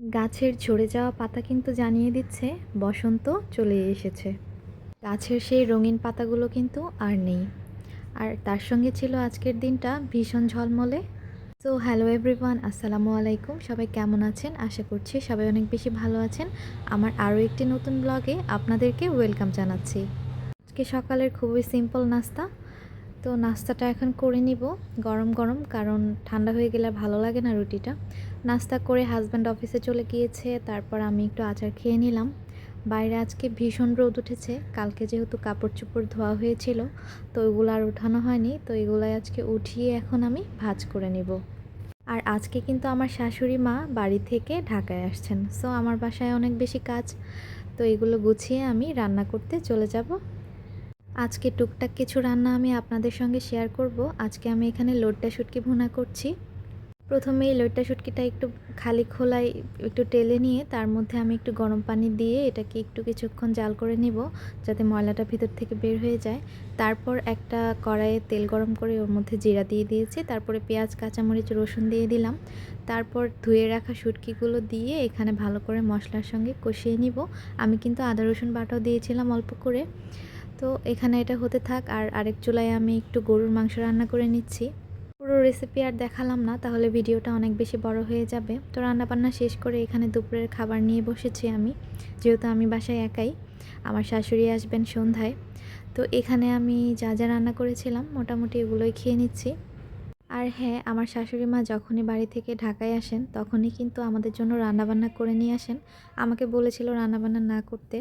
গাছের ঝরে যাওয়া পাতা কিন্তু জানিয়ে দিচ্ছে, বসন্ত চলে এসেছে। গাছের সেই রঙিন পাতাগুলো কিন্তু আর নেই। আর তার সঙ্গে ছিল আজকের দিনটা ভীষণ ঝলমলে। তো হ্যালো এভরিওয়ান, আসসালামু আলাইকুম। সবাই কেমন আছেন? আশা করছি সবাই অনেক বেশি ভালো আছেন। আমার আরও একটি নতুন ব্লগে আপনাদেরকে ওয়েলকাম জানাচ্ছি। আজকে সকালের খুবই সিম্পল নাস্তা। তো নাস্তাটা এখন করে নিব, গরম গরম, কারণ ঠান্ডা হয়ে গেলে ভালো লাগে না রুটিটা। নাস্তা করে হাজব্যান্ড অফিসে চলে গিয়েছে, তারপর আমি একটু আচার খেয়ে নিলাম। বাইরে আজকে ভীষণ রোদ উঠেছে, কালকে যেহেতু কাপড় চোপড় ধোয়া হয়েছিল, তো ওইগুলো আর উঠানো হয়নি, তো এগুলাই আজকে উঠিয়ে এখন আমি ভাজ করে নিব। আর আজকে কিন্তু আমার শাশুড়ি মা বাড়ি থেকে ঢাকায় আসছেন সো আমার বাসায় অনেক বেশি কাজ, তো এগুলো গুছিয়ে আমি রান্না করতে চলে যাব। আজকে টুকটাক কিছু রান্না আমি আপনাদের সঙ্গে শেয়ার করব। আজকে আমি এখানে লোডটা শুটকি ভুনা করছি। প্রথমে এই লোডটা শুটকিটা একটু খালি খোলায় একটু টেলে নিয়ে তার মধ্যে আমি একটু গরম পানি দিয়ে এটাকে একটু কিছুক্ষণ জাল করে নিব যাতে ময়লাটা ভিতর থেকে বের হয়ে যায়। তারপর একটা কড়াইয়ে তেল গরম করে ওর মধ্যে জিরা দিয়ে দিয়েছি। তারপরে পেঁয়াজ, কাঁচামরিচ, রসুন দিয়ে দিলাম। তারপর ধুয়ে রাখা শুটকিগুলো দিয়ে এখানে ভালো করে মশলার সঙ্গে কষিয়ে নিব। আমি কিন্তু আদা, রসুন বাটাও দিয়েছিলাম অল্প করে। তো এখানে এটা হতে থাক, আর আরেক চুলায় আমি একটু গরুর মাংস রান্না করে নিচ্ছি। পুরো রেসিপি আর দেখালাম না, তাহলে ভিডিওটা অনেক বেশি বড় হয়ে যাবে। তো রান্নাবান্না শেষ করে এখানে দুপুরের খাবার নিয়ে বসেছি আমি, যেহেতু আমি বাসায় একাই। আমার শাশুড়ি আসবেন সন্ধ্যায়। তো এখানে আমি যা যা রান্না করেছিলাম, মোটামুটি এগুলোই খেয়ে নিচ্ছি। আর হ্যাঁ আমার শাশুড়ি মা যখনই বাড়ি থেকে ঢাকায় আসেন, তখনই কিন্তু আমাদের জন্য রান্নাবান্না করে নিয়ে আসেন। আমাকে বলেছিল রান্নাবান্না না করতে।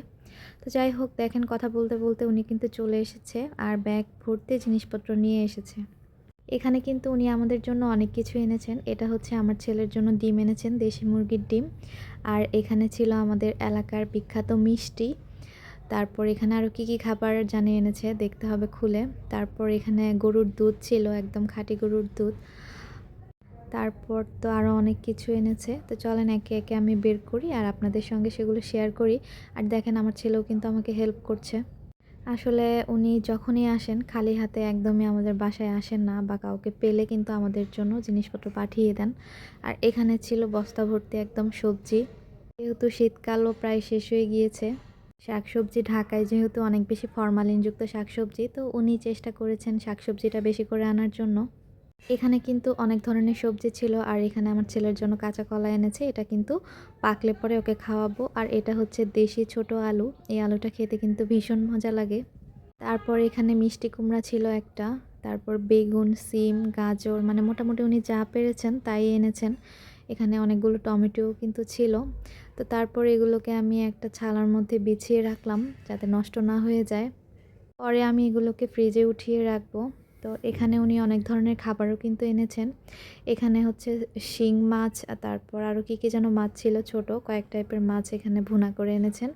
তো যাই হোক, দেখেন কথা বলতে বলতে উনি কিন্তু চলে এসেছে আর ব্যাগ ভর্তি জিনিসপত্র নিয়ে এসেছে। এখানে কিন্তু উনি আমাদের জন্য অনেক কিছু এনেছেন। এটা হচ্ছে আমার ছেলের জন্য ডিম এনেছেন, দেশি মুরগির ডিম। আর এখানে ছিল আমাদের এলাকার বিখ্যাত মিষ্টি। তারপর এখানে আরও কী কী খাবার জানে এনেছে দেখতে হবে খুলে। তারপর এখানে গরুর দুধ ছিল, একদম খাঁটি গরুর দুধ। তারপর তো আরও অনেক কিছু এনেছে। তো চলেন একে একে আমি বের করি আর আপনাদের সঙ্গে সেগুলো শেয়ার করি। আর দেখেন আমার ছেলেও কিন্তু আমাকে হেল্প করছে। আসলে উনি যখনই আসেন, খালি হাতে একদমই আমাদের বাসায় আসেন না বা কাউকে পেলে কিন্তু আমাদের জন্য জিনিসপত্র পাঠিয়ে দেন। আর এখানে ছিল বস্তা ভর্তি একদম সবজি। যেহেতু শীতকালও প্রায় শেষ হয়ে গিয়েছে শাকসবজি ঢাকায় যেহেতু অনেক বেশি ফরমালিনযুক্ত শাকসবজি, তো উনি চেষ্টা করেছেন শাকসবজিটা বেশি করে আনার জন্য। এখানে কিন্তু অনেক ধরনের সবজি ছিল, আর এখানে আমার ছেলের জন্য কাঁচা কলা এনেছে, এটা কিন্তু পাকলে পরে ওকে খাওয়াবো। আর এটা হচ্ছে দেশি ছোট আলু, এই আলুটা খেতে কিন্তু ভীষণ মজা লাগে। তারপর এখানে মিষ্টি কুমড়া ছিল একটা, তারপর বেগুন, সিম, গাজর মানে মোটামুটি উনি যা পেরেছেন তাই এনেছেন। এখানে অনেকগুলো টমেটো কিন্তু ছিল। তো তারপর এগুলোকে আমি একটা ছালার মধ্যে বিছিয়ে রাখলাম যাতে নষ্ট না হয়ে যায়। পরে আমি এগুলোকে ফ্রিজে উঠিয়ে রাখব। তো এখানে উনি অনেক ধরনের খাবারও কিন্তু এনেছেন। এখানে হচ্ছে শিং মাছ আর তারপর আরও কী কী যেন মাছ ছিল ছোট, কয়েক টাইপের মাছ এখানে ভুনা করে এনেছেন।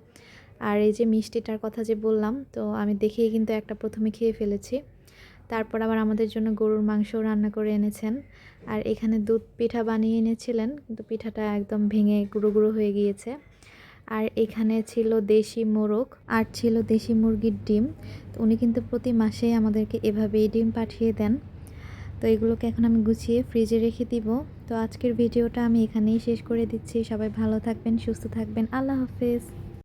আর এই যে মিষ্টিটার কথা যে বললাম, তো আমি দেখেই কিন্তু একটা প্রথমে খেয়ে ফেলেছি। তারপর আবার আমাদের জন্য গরুর মাংসও রান্না করে এনেছেন। আর এখানে দুধ পিঠা বানিয়ে এনেছিলেন, কিন্তু পিঠাটা একদম ভেঙে গুঁড়ো গুঁড়ো হয়ে গিয়েছে। আর এখানে ছিল দেশি মোরগ আর ছিল দেশি মুরগির ডিম। তো উনি কিন্তু প্রতি মাসেই আমাদেরকে এভাবেই ডিম পাঠিয়ে দেন। তো এগুলোকে এখন আমি গুছিয়ে ফ্রিজে রেখে দিব। তো আজকের ভিডিওটা আমি এখানেই শেষ করে দিচ্ছি। সবাই ভালো থাকবেন, সুস্থ থাকবেন। আল্লাহ হাফেজ।